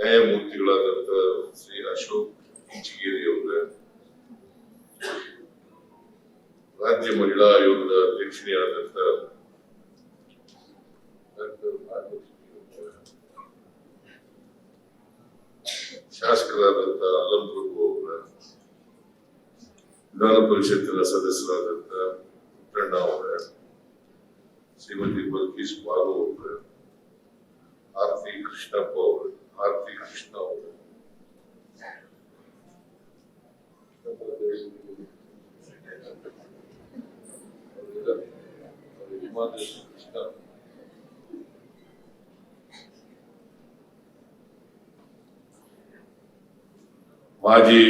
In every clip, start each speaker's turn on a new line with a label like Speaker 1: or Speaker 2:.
Speaker 1: ನ್ಯಾಯಮೂರ್ತಿಗಳಾದಂತ ಶ್ರೀ ಅಶೋಕ್ ಇಂಚಿಗೇರಿ ಅವರ ರಾಜ್ಯ ಮಹಿಳಾ ಆಯೋಗದ ಅಧ್ಯಕ್ಷರಾದಂತ ಡಾಕ್ಟರ್ ನಾಗಲಕ್ಷ್ಮಿ ಅವರ, ಶಾಸಕರಾದಂತ ಅಲ್ಲಂ ಪ್ರಭು ಅವರ ವಿಧಾನ ಪರಿಷತ್ತಿನ ಸದಸ್ಯರಾದಂತ ಪುಟ್ಟಣ್ಣ ಅವರ ಶ್ರೀಮತಿ ಬಲ್ಕೀಶ್ ಬಾಲು ಅವರ ಆರ್ತಿ ಕೃಷ್ಣಪ್ಪ ಅವರು ಆರ್ತಿ ಕೃಷ್ಣ ಅವರು ಕೃಷ್ಣ ಮಾಜಿ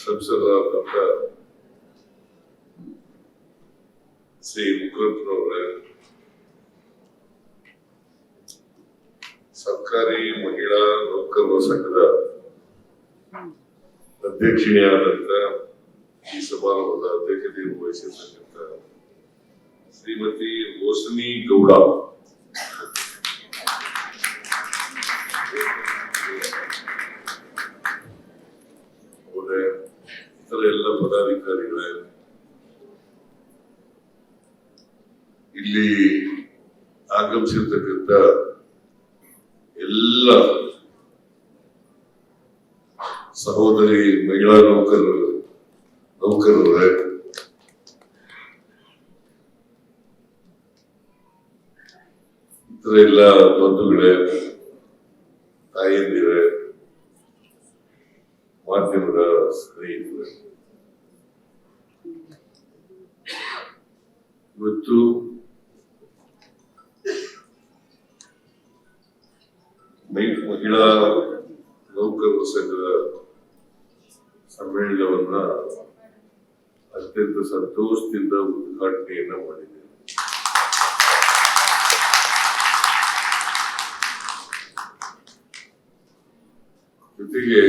Speaker 1: ಸಂಸದರಾದಂತ ಶ್ರೀ ಮುಕುರಪ್ಪನವರ ನೌಕರರ ಸಂಘದ ಅಧ್ಯಕ್ಷಿಣಿಯಾದಂತ ಈ ಸಮಾರಂಭದ ಅಧ್ಯಕ್ಷತೆಯನ್ನು ವಹಿಸಿರ್ತಕ್ಕಂಥ ಶ್ರೀಮತಿ ರೋಶನಿ ಗೌಡ. ಇತರ ಎಲ್ಲ ಪದಾಧಿಕಾರಿಗಳೇ, ಇಲ್ಲಿ ಆಗಮಿಸಿರ್ತಕ್ಕಂಥ ಎಲ್ಲ ಸಹೋದರಿ ಮಹಿಳಾ ನೌಕರರು ನೌಕರರೇ ಇತರ ಎಲ್ಲ ಬಂಧುಗಳೇ ತಾಯಂದಿರೇ ಮಾಧ್ಯಮದ ಸ್ನೇಹಿತರೆ ಇವತ್ತು ಮೈ- ಮಹಿಳಾ ನೌಕರರ ಸಂಘದ ಸಮ್ಮೇಳನವನ್ನ ಅತ್ಯಂತ ಸಂತೋಷದಿಂದ ಉದ್ಘಾಟನೆಯನ್ನ ಮಾಡಿದ್ದೇನೆ ಜೊತೆಗೆ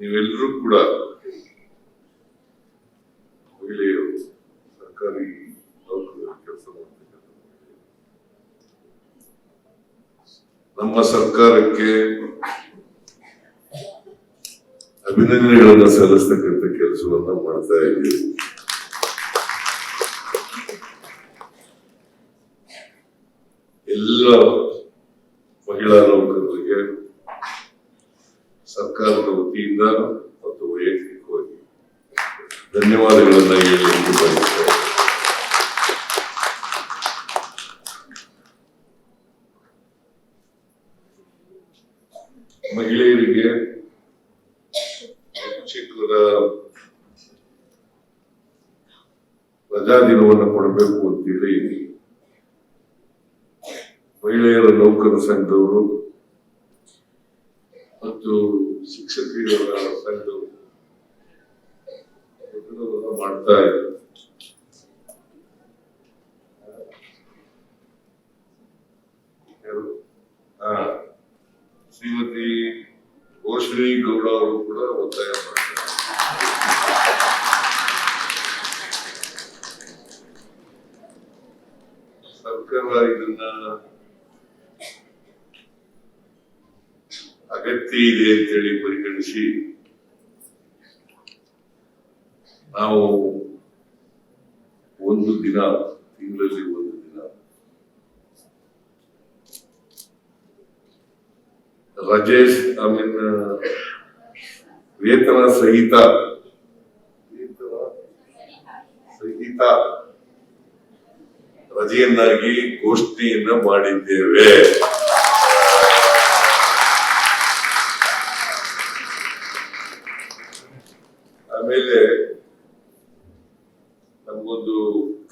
Speaker 1: ನೀವೆಲ್ಲರೂ ಕೂಡ ಮಹಿಳೆಯರು, ಸರ್ಕಾರಿ ನೌಕರರು ಕೆಲಸ ಮಾಡ್ತಕ್ಕಂಥ ನಮ್ಮ ಸರ್ಕಾರಕ್ಕೆ ಅಭಿನಂದನೆಗಳನ್ನು ಸಲ್ಲಿಸ್ತಕ್ಕಂಥ ಕೆಲಸವನ್ನ ಮಾಡ್ತಾ ಇದ್ದೀವಿ. ಎಲ್ಲ ಮಹಿಳಾ ನೌಕರರಿಗೆ ಸರ್ಕಾರದ ವತಿಯಿಂದ ಮತ್ತು ವೈಯಕ್ತಿಕವಾಗಿ ಧನ್ಯವಾದಗಳನ್ನ ಬಯಸ್ತೇನೆ. ಮಹಿಳೆಯರಿಗೆ ರಜಾ ದಿನವನ್ನು ಕೊಡಬೇಕು ಅಂತೇಳಿ ಮಹಿಳೆಯರ, ನೌಕರ ಸಂಘದವರು, ಮತ್ತು ಶಿಕ್ಷಕಿಯರ ಸಂಘದವರು. ಮಾಡ್ತಾ ಇದ್ದಾರೆ. ಶ್ರೀಮತಿ ಘೋಷಣಿ ಗೌಡ ಅವರು ಕೂಡ ಒತ್ತಾಯ ಸರ್ಕಾರ ಇದನ್ನ ಅಗತ್ಯ ಇದೆ ಅಂತೇಳಿ ಪರಿಗಣಿಸಿ, ನಾವು ಒಂದು ದಿನ, ತಿಂಗಳಲ್ಲಿ ಒಂದು ದಿನ ರಜೇಶ್, ಐ ಮೀನ್, ವೇತನ ಸಹಿತ ವೇತನ ಸಹಿತ ರಜೆಯನ್ನಾಗಿ ಗೋಷ್ಠಿಯನ್ನ ಮಾಡಿದ್ದೇವೆ. ಆಮೇಲೆ ನಮಗೊಂದು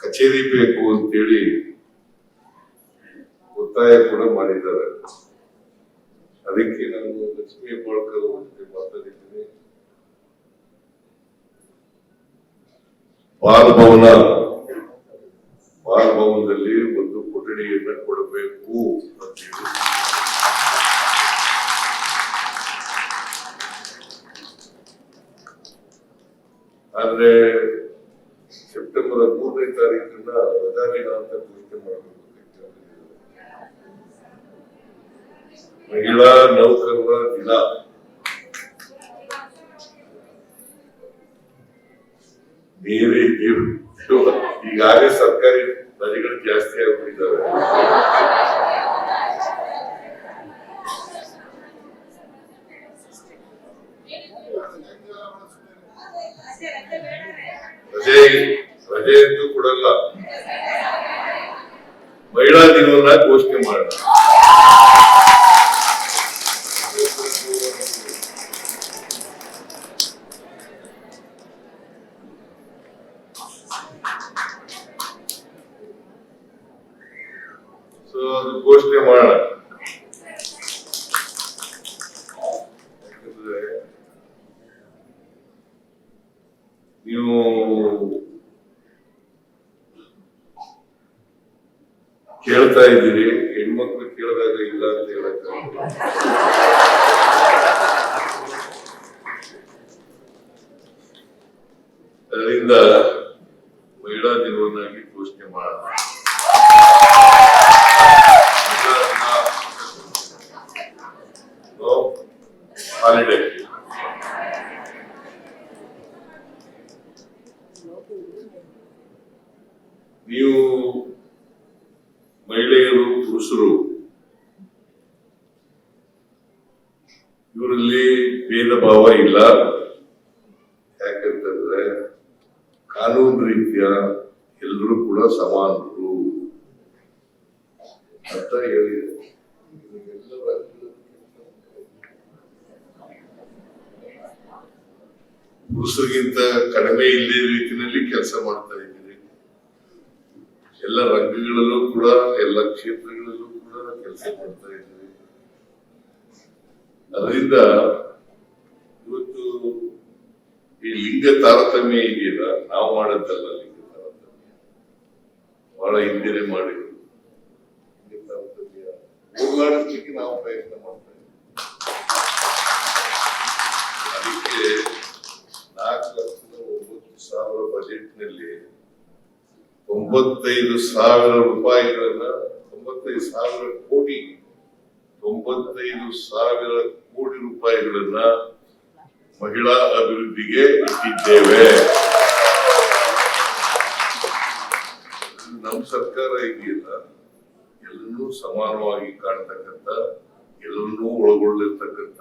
Speaker 1: ಕಚೇರಿ ಬೇಕು ಅಂತೇಳಿ ಒತ್ತಾಯ ಕೂಡ ಮಾಡಿದ್ದಾರೆ. ಅದಕ್ಕೆ ನಾನು ಲಕ್ಷ್ಮೀ ಹೆಬ್ಬಾಳ್ಕರ್ ಜೊತೆ ಮಾತಾಡಿದ್ದೀನಿ. ಬಾಲ ಬಾಲ್ ಭವನದಲ್ಲಿ ಒಂದು ಕೊಠಡಿಯನ್ನ ಕೊಡಬೇಕು ಅಂತೇಳಿ ಆದ್ರೆ ಸೆಪ್ಟೆಂಬರ್ ಹದಿಮೂರನೇ ತಾರೀಕಿನ ರಜಾ ದಿನ ಅಂತ ಘೋಷಣೆ ಮಾಡಬೇಕು ಮಹಿಳಾ ನೌಕರರ ದಿನ. ನೀವು ಈಗಾಗಲೇ ಸರ್ಕಾರಿ ರಜೆಗಳು ಜಾಸ್ತಿ ಆಗ್ಬಿಟ್ಟಿದ್ದಾವೆ. ರಜೆ ರಜೆ ಅಂತೂ ಕೊಡಲ್ಲ. ಮಹಿಳಾ ದಿನವನ್ನ ಘೋಷಣೆ ಮಾಡೋಣ. ಸೊ ಅದು ಘೋಷಣೆ ಮಾಡೋಣ. ನೀವು ಕೇಳ್ತಾ ಇದ್ದೀರಿ ಹೆಣ್ಮಕ್ಳು ಕೇಳಿದಾಗ ಇಲ್ಲ ಅಂತ ಹೇಳಕ್ ಅದರಿಂದ ಮಹಿಳಾ ದಿನವನ್ನಾಗಿ ಘೋಷಣೆ ಮಾಡೋಣ ಹಾಲಿಡೇ ನೀವು ಮಹಿಳೆಯರು, ಪುರುಷರು, ಇವರಲ್ಲಿ ಭೇದ ಭಾವ ಇಲ್ಲ. ಯಾಕಂತಂದ್ರೆ ಕಾನೂನು ರೀತಿಯ ಎಲ್ಲರೂ ಕೂಡ ಸಮಾನರು. ಅಂತ ಹೇಳಿದ್ರು ಪುರುಷರಿಗಿಂತ ಕಡಿಮೆ ಇಲ್ಲದ ರೀತಿಯಲ್ಲಿ ಕೆಲಸ ಮಾಡ್ತಾ ಎಲ್ಲ ರಂಗಗಳಲ್ಲೂ ಕೂಡ, ಎಲ್ಲ ಕ್ಷೇತ್ರಗಳಲ್ಲೂ ಕೂಡ ಕೆಲಸ ಮಾಡ್ತಾ ಇದ್ದೀವಿ. ಅದರಿಂದ ಇವತ್ತು ಈ ಲಿಂಗ ತಾರತಮ್ಯ ಇದೆಯಲ್ಲ, ನಾವು ಮಾಡೋದಲ್ಲ ಲಿಂಗ ತಾರತಮ್ಯ. ಬಹಳ ಹಿಂದೆನೆ ಮಾಡಿದ್ರು ಲಿಂಗ ತಾರತಮ್ಯ ಹೋಗ್ಲಾಡಿಸ್ಲಿಕ್ಕೆ ನಾವು ಪ್ರಯತ್ನ ಮಾಡ್ತಾ ಇದ್ದೀವಿ. ಅದಕ್ಕೆ ನಾಲ್ಕು ಲಕ್ಷದ ಒಂಬತ್ತು ಸಾವಿರ ಬಜೆಟ್ನಲ್ಲಿ ತೊಂಬತ್ತೈದು ಸಾವಿರ ರೂಪಾಯಿಗಳನ್ನ ತೊಂಬತ್ತೈದು ಸಾವಿರ ಕೋಟಿ, ತೊಂಬತ್ತೈದು ಸಾವಿರ ಕೋಟಿ ರೂಪಾಯಿಗಳನ್ನ ಮಹಿಳಾ ಅಭಿವೃದ್ಧಿಗೆ ಇಟ್ಟಿದ್ದೇವೆ. ನಮ್ಮ ಸರ್ಕಾರ ಇದೆಯಲ್ಲ ಎಲ್ಲರೂ ಸಮಾನವಾಗಿ ಕಾಣ್ತಕ್ಕಂಥ ಎಲ್ಲರನ್ನೂ ಒಳಗೊಳ್ಳಿರ್ತಕ್ಕಂಥ,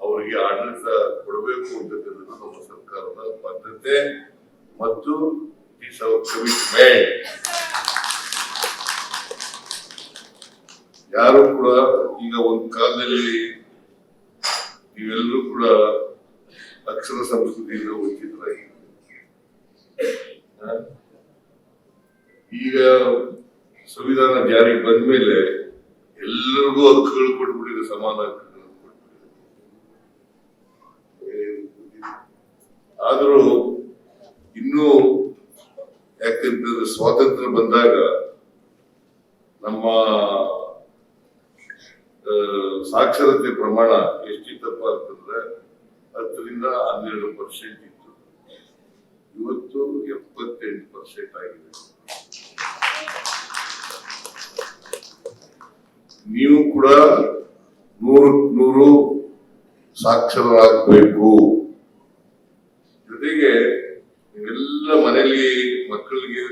Speaker 1: ಅವರಿಗೆ ಆಡಳಿತ ಕೊಡಬೇಕು ಅಂತಕ್ಕಂಥದ್ದು ನಮ್ಮ ಸರ್ಕಾರದ ಬದ್ಧತೆ. ಮತ್ತು ಇಟ್ಸ್ ಅವರ್ ಕಮಿಟ್ಮೆಂಟ್ ಯಾರು ಕೂಡ ಈಗ ಒಂದು ಕಾಲದಲ್ಲಿ ನೀವೆಲ್ಲರೂ ಕೂಡ ಅಕ್ಷರ ಸಂಸ್ಕೃತಿಯಿಂದ ವಂಚಿತರಾಗಿ ಈಗ ಸಂವಿಧಾನ ಜಾರಿಗೆ ಬಂದ ಮೇಲೆ ಎಲ್ಲರಿಗೂ ಹಕ್ಕುಗಳು ಕೊಟ್ಬಿಟ್ಟಿದೆ, ಸಮಾನ ಹಕ್ಕುಗಳು ಕೊಟ್ಬಿಟ್ಟಿದೆ. ಆದರೂ ಇನ್ನೂ ಸ್ವಾತಂತ್ರ್ಯ ಬಂದಾಗ ನಮ್ಮ ಸಾಕ್ಷರತೆ ಪ್ರಮಾಣ ಎಷ್ಟಿತ್ತಪ್ಪ ಅಂತಂದ್ರೆ ಹತ್ತರಿಂದ ಹನ್ನೆರಡು ಪರ್ಸೆಂಟ್ ಇತ್ತು. ಇವತ್ತು ಎಪ್ಪತ್ತೆಂಟು ಪರ್ಸೆಂಟ್ ಆಗಿದೆ. ನೀವು ಕೂಡ ನೂರು ನೂರು ಸಾಕ್ಷರರಾಗಬೇಕು. ಜೊತೆಗೆ ಎಲ್ಲ ಮನೆಯಲ್ಲಿ ಮಕ್ಕಳಿಗೆ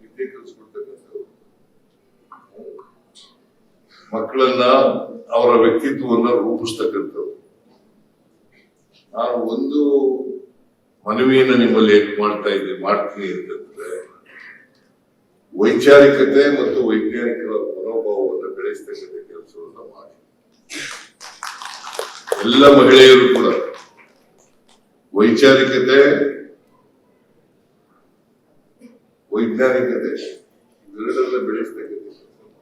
Speaker 1: ವಿದ್ಯೆ ಕಲಿಸ್ಕೊಡ್ತಕ್ಕಂಥವ್ರು. ಮಕ್ಕಳನ್ನ ಅವರ ವ್ಯಕ್ತಿತ್ವವನ್ನ ರೂಪಿಸ್ತಕ್ಕಂಥವ್ರು. ನಾನು ಒಂದು ಮನವಿಯನ್ನ ನಿಮ್ಮಲ್ಲಿ ಏನ್ ಮಾಡ್ತಾ ಇದ್ದೀನಿ ಮಾಡ್ತೀನಿ ಅಂತಂದ್ರೆ, ವೈಚಾರಿಕತೆ ಮತ್ತು ವೈಜ್ಞಾನಿಕ ಮನೋಭಾವವನ್ನು ಬೆಳೆಸ್ತಕ್ಕಂಥ ಕೆಲಸವನ್ನ ಮಾಡಿ. ಎಲ್ಲ ಮಹಿಳೆಯರು ಕೂಡ ವೈಚಾರಿಕತೆ ವೈಜ್ಞಾನಿಕತೆ ಇವೆರಡನ್ನ ಬೆಳೆಸ್ತಕ್ಕಂಥ